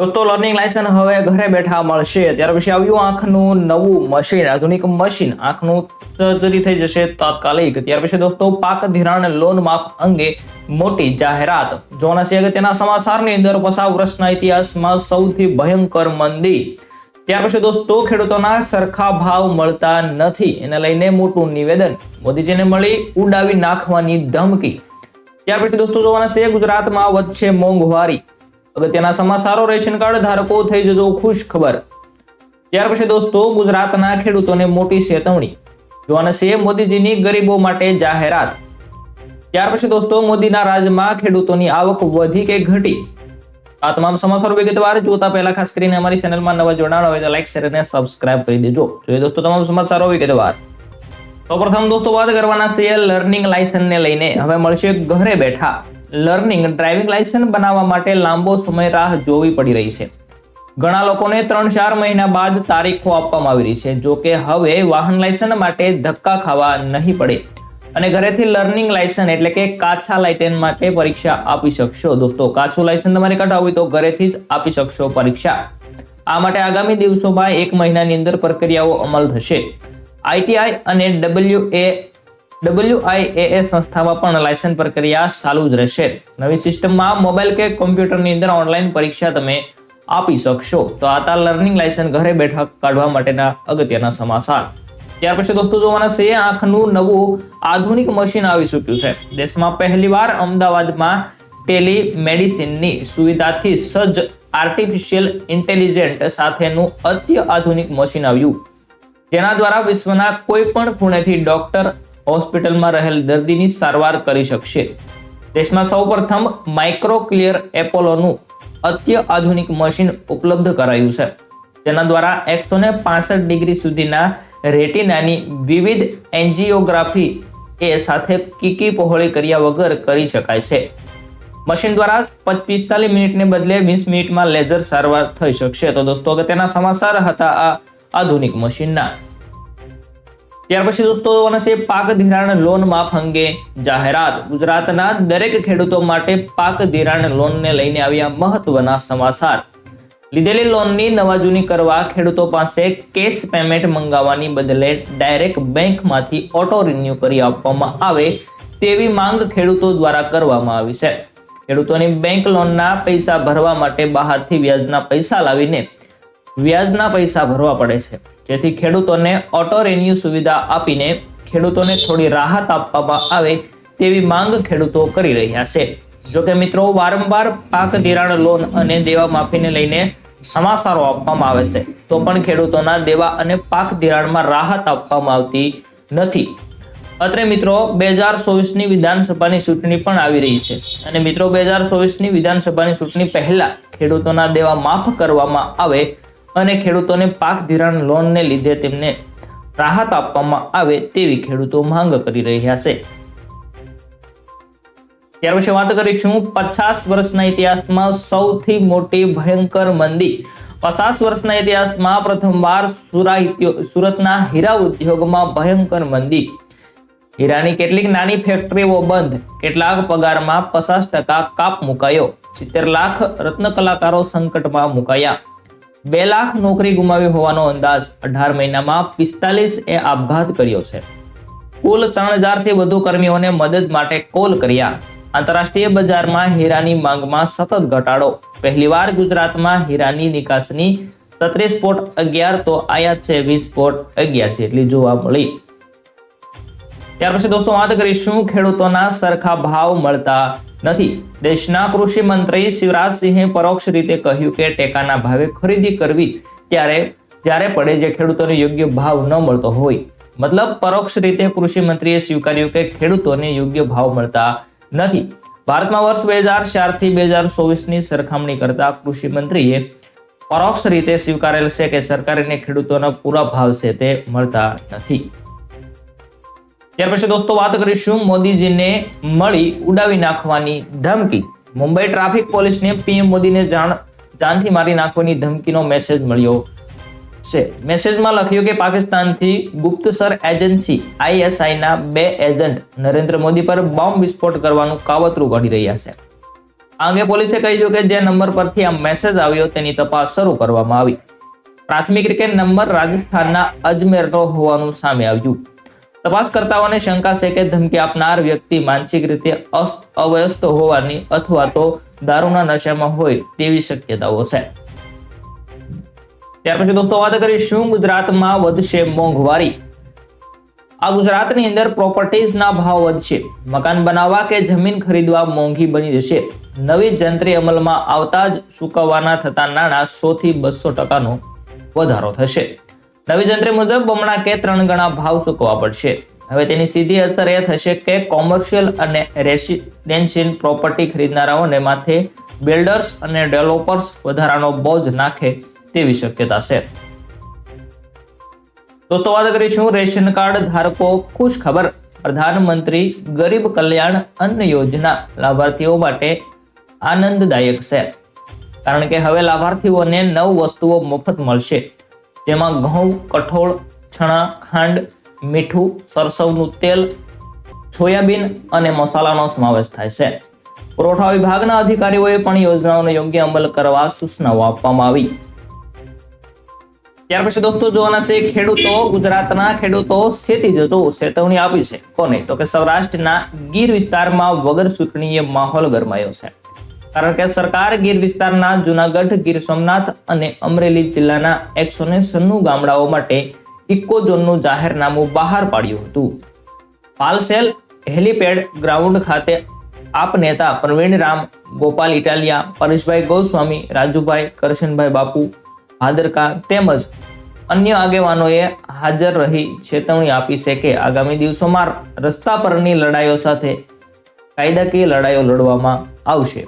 દોસ્તો learning licence હવે ઘરે બેઠા મળશે. ત્યાર પછી આવ્યું આંખનું નવું મશીન આધુનિક મશીન આંખનું સર્જરી થઈ જશે તાત્કાલિક. ત્યાર પછી દોસ્તો પાક ધિરાણ લોન માફ અંગે મોટી જાહેરાત. જોવાના છે અગત્યના સમાચારની અંદર પસાવ વર્ષના ઇતિહાસમાં સૌથી ભયંકર મંદી. ત્યાર પછી દોસ્તો ખેડૂતોના સરખા ભાવ મળતા નથી. એને લઈને મોટું નિવેદન. મોદીજીને મળી ઉડાવી નાખવાની ધમકી. ત્યાર પછી દોસ્તો જોવાના છે ગુજરાતમાં વધશે મોંઘવારી. અગત્યના સમાચારો રેશન કાર્ડ ધારકો થઈ જજો ખુશ ખબર. ત્યાર પછી દોસ્તો, ગુજરાતના ખેડૂતોને મોટી ચેતવણી. જોવાના છે મોદીજીની ગરીબો માટે જાહેરાત. ત્યાર પછી દોસ્તો, મોદીના રાજમાં ખેડૂતોની આવક વધી કે ઘટી? આ તમામ સમાચારો વિગતવાર જોતા પહેલા ખાસ કરીને અમારી ચેનલમાં નવા જોડાણ હોય તો લાઈક, શેર અને સબસ્ક્રાઇબ કરી દેજો. જોઈએ દોસ્તો, તમામ સમાચારો વિગતવાર. સૌપ્રથમ દોસ્તો, વાત કરવાના છે લર્નિંગ લાયસન્સને લઈને. હવે મળશે ઘરે બેઠા. લર્નિંગ ડ્રાઇવિંગ લાયસન્સ બનાવવા માટે લાંબો સમય રાહ જોવી પડી રહી છે. ઘણા લોકોને ત્રણ ચાર મહિના બાદ તારીખો આપવામાં આવી રહી છે, જો કે હવે વાહન લાયસન્સ માટે ધક્કા ખાવા નહીં પડે. અને ઘરેથી લર્નિંગ લાયસન્સ એટલે કે કાચા લાયસન્સ માટે પરીક્ષા આપી શકશો. દોસ્તો, કાચું લાયસન્સ તમારે કઢાવવું તો ઘરેથી જ આપી શકશો પરીક્ષા. આ માટે આગામી દિવસોમાં એક મહિનાની અંદર પ્રક્રિયાઓ અમલ થશે. આઈટીઆઈ અને ડબલ્યુ એ ડબલ્યુઆઈએએ સંસ્થામાં પણ લાયસન્સ પ્રક્રિયા ચાલુ જ રહેશે. નવી સિસ્ટમમાં મોબાઈલ કે કોમ્પ્યુટરની અંદર ઓનલાઈન પરીક્ષા તમે આપી શકશો. તો આ લર્નિંગ લાયસન્સ ઘરે બેઠા કાઢવા માટેના અગત્યના સમાચાર. ત્યાર પછી દોસ્તો જોવાના છે, આંખનું નવું આધુનિક મશીન આવી ચૂક્યું છે. દેશમાં પહેલીવાર અમદાવાદમાં ટેલિમેડિસિનની સુવિધાથી સજ્જ આર્ટિફિશિયલ ઇન્ટેલિજન્ટ સાથેનું અત્ય આધુનિક મશીન આવ્યું. જેના દ્વારા વિશ્વના કોઈ પણ ખૂણેથી ડોક્ટર હોસ્પિટલમાં રહેલ દર્દીની સારવાર કરી શકશે. દેશમાં સૌપ્રથમ માઇક્રો ક્લિયર એપોલોનું અત્ય આધુનિક મશીન ઉપલબ્ધ કરાયું છે. તેના દ્વારા એકસો ને પાસઠ ડિગ્રી સુધીના રેટિનાની વિવિધ એન્જિયોગ્રાફી એ સાથે કીકી પહોળી કર્યા વગર કરી શકાય છે. મશીન દ્વારા પિસ્તાલીસ મિનિટને બદલે વીસ મિનિટમાં લેઝર સારવાર થઈ શકશે. તો દોસ્તો, અગત્યના સમાચાર હતા આ આધુનિક મશીનના. ત્યાર પછી દોસ્તો જોવાના છે પાક ધિરાણ લોન માફ અંગે જાહેરાત. ગુજરાતના દરેક ખેડૂતો માટે પાક ધિરાણ લોનને લઈને આવ્યા મહત્વના સમાચાર. લીધેલી લોનની નવાજૂની કરવા ખેડૂતો પાસે કેશ પેમેન્ટ મંગાવવાની બદલે ડાયરેક્ટ બેંકમાંથી ઓટો રિન્યુ કરી આપવામાં આવે તેવી માંગ ખેડૂતો દ્વારા કરવામાં આવી છે. ખેડૂતોની બેંક લોનના પૈસા ભરવા માટે બહારથી વ્યાજના પૈસા લાવીને વ્યાજના પૈસા ભરવા પડે છે. જેથી ખેડૂતોને ઓટો રેન્યુ સુવિધા આપીને ખેડૂતોને થોડી રાહત આપવામાં આવે તેવી માંગ ખેડૂતો કરી રહ્યા છે. જોકે મિત્રો, વારંવાર પાક ધિરાણ લોન અને દેવા માફીને લઈને સમાચારો આપવામાં આવે છે, તો પણ ખેડૂતોના દેવા અને પાક ધિરાણમાં રાહત આપવામાં આવતી નથી. અત્રે મિત્રો, બે હજાર ચોવીસની વિધાનસભાની ચૂંટણી પણ આવી રહી છે અને મિત્રો, બે હજાર ચોવીસની વિધાનસભાની ચૂંટણી પહેલા ખેડૂતોના દેવા માફ કરવામાં આવે અને ખેડૂતોને પાક ધિરાણ લોનને લીધે તેમને રાહત આપવામાં આવે તેવી ખેડૂતો માંગ કરી રહ્યા છે. ત્યાર પછી વાત કરીશું પચાસ વર્ષના ઇતિહાસમાં સૌથી મોટી ભયંકર મંદી. પચાસ વર્ષના ઇતિહાસમાં પ્રથમવાર સુરા સુરતના હીરા ઉદ્યોગમાં ભયંકર મંદી. હીરાની કેટલીક નાની ફેક્ટરીઓ બંધ. કેટલાક પગારમાં પચાસ ટકા કાપ મુકાયો. સિત્તેર લાખ રત્ન કલાકારો સંકટમાં મુકાયા. બે લાખ નોકરી ગુમાવી હોવાનો અંદાજ અઢાર મહિનામાં પિસ્તાલીસ એ આપઘાત કર્યો છે. કુલ ત્રણ હજારથી વધુ કર્મીઓને મદદ માટે કોલ કર્યા. આંતરરાષ્ટ્રીય બજારમાં હીરાની માંગમાં સતત ઘટાડો. પહેલીવાર ગુજરાતમાં હીરાની નિકાસની સત્રીસ પોટ અગિયાર તો આયાત છે વીસ પોટ અગિયાર છે એટલી જોવા મળી. ત્યાર પછી દોસ્તો વાત કરીશું ખેડૂતોના સરખા ભાવ મળતા નથી. દેશના કૃષિ મંત્રી શિવરાજસિંહે પરોક્ષ રીતે કહ્યું કે ટેકાના ભાવે ખરીદી કરવી ત્યારે જ્યારે પડે જે ખેડૂતોને યોગ્ય ભાવ ન મળતો હોય. મતલબ પરોક્ષ રીતે કૃષિ મંત્રીએ સ્વીકાર્યું કે ખેડૂતોને યોગ્ય ભાવ મળતા નથી. ભારતમાં વર્ષ બે હજાર ચારથી બે હજાર ચોવીસની સરખામણી કરતા કૃષિ મંત્રીએ પરોક્ષ રીતે સ્વીકારેલ છે કે સરકારને ખેડૂતોના પૂરા ભાવ છે તે મળતા નથી. ત્યાર પછી દોસ્તો વાત કરીશું મોદીજીને મળી ઉડાવી નાખવાની ધમકી. મુંબઈ ટ્રાફિક પોલીસને પીએમ મોદીને જાણ, જાનથી મારી નાખવાની ધમકીનો મેસેજ મળ્યો છે. મેસેજમાં લખ્યું કે પાકિસ્તાનથી ગુપ્તસર એજન્સી આઈએસઆઈના બે એજન્ટ નરેન્દ્ર મોદી પર બોમ્બ વિસ્ફોટ કરવાનું કાવતરું ઘડી રહ્યા છે. આ અંગે પોલીસે કહ્યું કે જે નંબર પરથી આ મેસેજ આવ્યો તેની તપાસ શરૂ કરવામાં આવી. પ્રાથમિક રીતે નંબર રાજસ્થાનના અજમેરનો હોવાનું સામે આવ્યું. તપાસકર્તાઓને શંકા છે કે ધમકી આપનાર વ્યક્તિ માનસિક રીતે અવ્યસ્ત હોવાની અથવા તો દારૂના નશામાં હોય તેવી શક્યતાઓ છે. ત્યાર પછી દોસ્તો વાત કરીશું ગુજરાતમાં વધશે મોંઘવારી. આ ગુજરાતની અંદર પ્રોપર્ટીઝના ભાવ વધશે. મકાન બનાવવા કે જમીન ખરીદવા મોંઘી બની જશે. નવી જંત્રી અમલમાં આવતા જ ચૂકવવાના થતા નાણાં સો થી બસો ટકાનો વધારો થશે. નવી જંત્રી મુજબ બમણા કે ત્રણ ગણા ભાવ ચૂકવવા પડશે. હવે તેની સીધી અસર એ થશે કે કોમર્શિયલ અને રેસિડેન્શિયલ પ્રોપર્ટી ખરીદનારાઓને માથે બિલ્ડર્સ અને ડેવલપર્સ વધારાનો બોજ નાખે તેવી શક્યતા છે. દોસ્તો, વાત કરીશું રેશન કાર્ડ ધારકો ખુશ ખબર પ્રધાનમંત્રી ગરીબ કલ્યાણ અન્ન યોજના લાભાર્થીઓ માટે આનંદદાયક છે. કારણ કે હવે લાભાર્થીઓને નવ વસ્તુઓ મફત મળશે. જેમાં ઘઉં, કઠોળ છણા ખાંડ, મીઠું, સરસવનું તેલ, સોયાબીન અને મસાલાનો સમાવેશ થાય છે. પુરવઠા વિભાગના અધિકારીઓએ પણ યોજનાઓનો યોગ્ય અમલ કરવા સૂચનાઓ આપવામાં આવી. ત્યાર પછી દોસ્તો, જોવાના છે ખેડૂતો, ગુજરાતના ખેડૂતો શેતી જજો ચેતવણી આપી છે. કોને? તો કે સૌરાષ્ટ્રના ગીર વિસ્તારમાં વગર ચૂંટણીએ માહોલ ગરમાયો છે. કારણ કે સરકાર ગીર વિસ્તારના જુનાગઢ, ગીર સોમનાથ અને અમરેલી જિલ્લાના એકસો ને સન્નું ગામડાઓ માટે ઇકો ઝોનનું જાહેરનામું બહાર પાડ્યું હતું. પાલસેલ હેલીપેડ ગ્રાઉન્ડ ખાતે આપ નેતા પ્રવીણ રામ, ગોપાલ ઇટાલિયા, પરેશભાઈ ગોસ્વામી, રાજુભાઈ કરશનભાઈ બાપુ ભાદરકા તેમજ અન્ય આગેવાનોએ હાજર રહી ચેતવણી આપી છે કે આગામી દિવસોમાં રસ્તા પરની લડાઈઓ સાથે કાયદાકીય લડાઈઓ લડવામાં આવશે.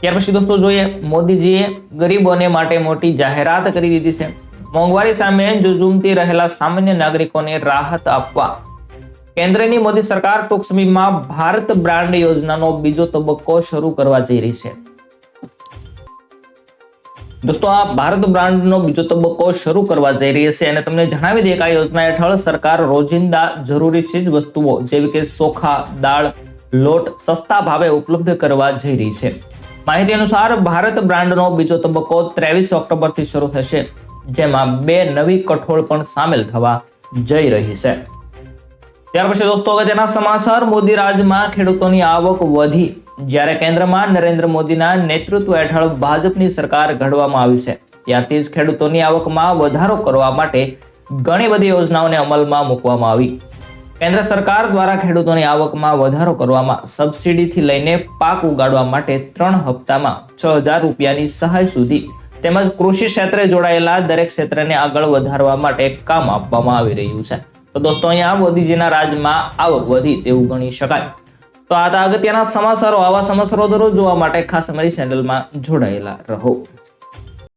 ત્યાર પછી દોસ્તો જોઈએ, મોદીજીએ ગરીબોને માટે મોટી જાહેરાત કરી દીધી છે. મોંઘવારી સામે જુઝુમતી રહેલા સામાન્ય નાગરિકોને રાહત આપવા. કેન્દ્રની મોદી સરકાર ટૂંક સમયમાં ભારત બ્રાન્ડ યોજનાનો બીજો તબક્કો શરૂ કરવા જઈ રહી છે. દોસ્તો, આ ભારત બ્રાન્ડનો બીજો તબક્કો શરૂ કરવા જઈ રહી છે અને તમને જણાવી દઈએ કે આ યોજના હેઠળ સરકાર રોજિંદા જરૂરી ચીજ વસ્તુઓ જેવી કે ચોખા દાળ, લોટ સસ્તા ભાવે ઉપલબ્ધ કરવા જઈ રહી છે. માહિતી અનુસાર ભારત બ્રાન્ડનો બીજો તબક્કો ત્રેવીસ ઓક્ટોબરથી શરૂ થશે, જેમાં બે નવી કઠોળ પણ સામેલ થવા જઈ રહી છે. ત્યાર પછી દોસ્તો, અગત્યના સમાચાર. મોદી રાજમાં ખેડૂતોની આવક વધી, જ્યારે કેન્દ્રમાં નરેન્દ્ર મોદીના નેતૃત્વ હેઠળ ભાજપની સરકાર ઘડવામાં આવી છે. ત્યારથી જ ખેડૂતોની આવકમાં વધારો કરવા માટે ઘણી બધી યોજનાઓને અમલમાં મૂકવામાં આવી. કેન્દ્ર સરકાર દ્વારા ખેડૂતોની આવકમાં વધારો કરવામાં સબસિડીથી લઈને પાક ઉગાડવા માટે ત્રણ હપ્તામાં છ હજાર રૂપિયાની સહાય સુધી તેમજ કૃષિ ક્ષેત્રે જોડાયેલા દરેક ક્ષેત્રને આગળ વધારવા માટે કામ આપવામાં આવી રહ્યું છે. તો દોસ્તો, અહીંયા મોદીજીના રાજમાં આવક વધી તેવું ગણી શકાય. તો આ અગત્યના સમાચારો. આવા સમાચારો દરરોજ જોવા માટે ખાસ અમારી ચેનલમાં જોડાયેલા રહો.